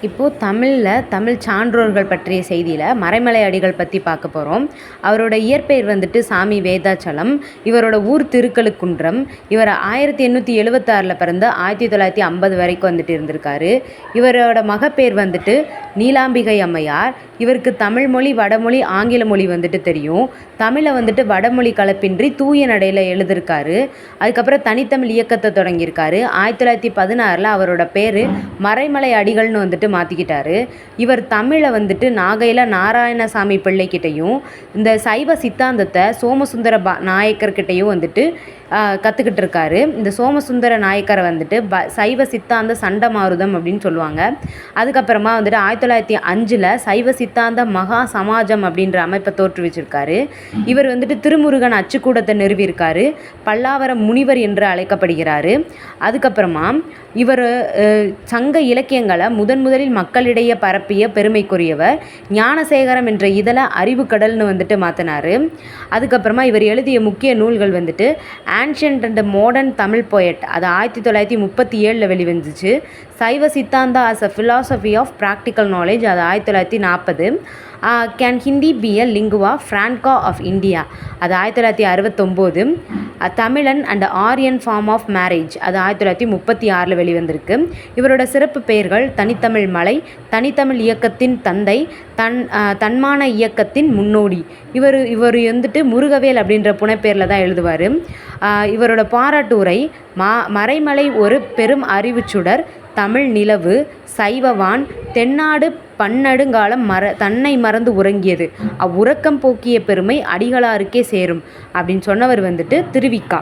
இப்போது தமிழில் தமிழ் சான்றோர்கள் பற்றிய செய்தியில் மறைமலை அடிகள் பற்றி பார்க்க போகிறோம் அவரோட இயற்பெயர் வந்துட்டு சாமி வேதாச்சலம் இவரோட ஊர் திருக்கழுக்குன்றம் இவர் ஆயிரத்தி எண்ணூற்றி எழுபத்தாறில் பிறந்து ஆயிரத்தி தொள்ளாயிரத்தி ஐம்பது வரைக்கும் வந்துட்டு இருந்திருக்காரு. இவரோட மகப்பேர் வந்துட்டு நீலாம்பிகை அம்மையார் இவருக்கு தமிழ் மொழி வடமொழி ஆங்கில மொழி வந்துட்டு தெரியும். தமிழை வந்துட்டு வடமொழி கலப்பின்றி தூய நடையில் எழுதியிருக்காரு அதுக்கப்புறம் தனித்தமிழ் இயக்கத்தை தொடங்கியிருக்காரு. ஆயிரத்தி தொள்ளாயிரத்தி பதினாறில் அவரோட பேர் மறைமலை அடிகள்னு வந்துட்டு மாற்றிக்கிட்டாரு இவர் தமிழை வந்துட்டு நாகையில் நாராயணசாமி பிள்ளைக்கிட்டையும் இந்த சைவ சித்தாந்தத்தை சோமசுந்தர பா நாயக்கர்கிட்டையும் வந்துட்டு கற்றுக்கிட்டு இருக்காரு இந்த சோமசுந்தர நாயக்கரை வந்துட்டு ப சைவ சித்தாந்த சண்டமாருதம் அப்படின்னு சொல்லுவாங்க. அதுக்கப்புறமா வந்துட்டு ஆயிரத்தி தொள்ளாயிரத்தி அஞ்சில் சைவ சித்தாந்த மகா சமாஜம் அப்படின்ற அமைப்பை தோற்றுவிச்சிருக்காரு இவர் வந்துட்டு திருமுருகன் அச்சுக்கூடத்தை நிறுவியிருக்காரு. பல்லாவரம் முனிவர் என்று அழைக்கப்படுகிறாரு. அதுக்கப்புறமா இவர் சங்க இலக்கியங்களை முதன் முதலில் மக்களிடையே பரப்பிய பெருமைக்குரியவர் ஞானசேகரம் என்ற இதழ அறிவுக்கடல்னு வந்துட்டு மாற்றினார் அதுக்கப்புறமா இவர் எழுதிய முக்கிய நூல்கள் வந்துட்டு ancient and modern Tamil poet அது ஆயிரத்தி தொள்ளாயிரத்தி முப்பத்தி ஏழில் வெளிவந்துச்சு. Saiva Siddhanta as a philosophy of practical knowledge அது ஆயிரத்தி தொள்ளாயிரத்தி நாற்பது. Can Hindi be a lingua franca of India அது ஆயிரத்தி தொள்ளாயிரத்தி அறுபத்தொம்போது. Tamilan and Aryan form of marriage அது ஆயிரத்தி தொள்ளாயிரத்தி முப்பத்தி ஆறில் வெளிவந்திருக்கு. இவரோட சிறப்பு பெயர்கள் தனித்தமிழ் மலை தனித்தமிழ் இயக்கத்தின் தந்தை தன் தன்மான இயக்கத்தின் முன்னோடி. இவர் இவர் வந்துட்டு முருகவேல் அப்படின்ற புனைப்பேரில் தான் எழுதுவார். இவரோட பாராட்டூரை மா மறைமலை ஒரு பெரும் அறிவுச்சுடர் தமிழ் நிலவு சைவவான் தென்னாடு பன்னெடுங்காலம் மற தன்னை மறந்து உறங்கியது. அவ்வுறக்கம் போக்கிய பெருமை அடிகளாருக்கே சேரும். அப்படின்னு சொன்னவர் வந்துட்டு திருவிக்கா.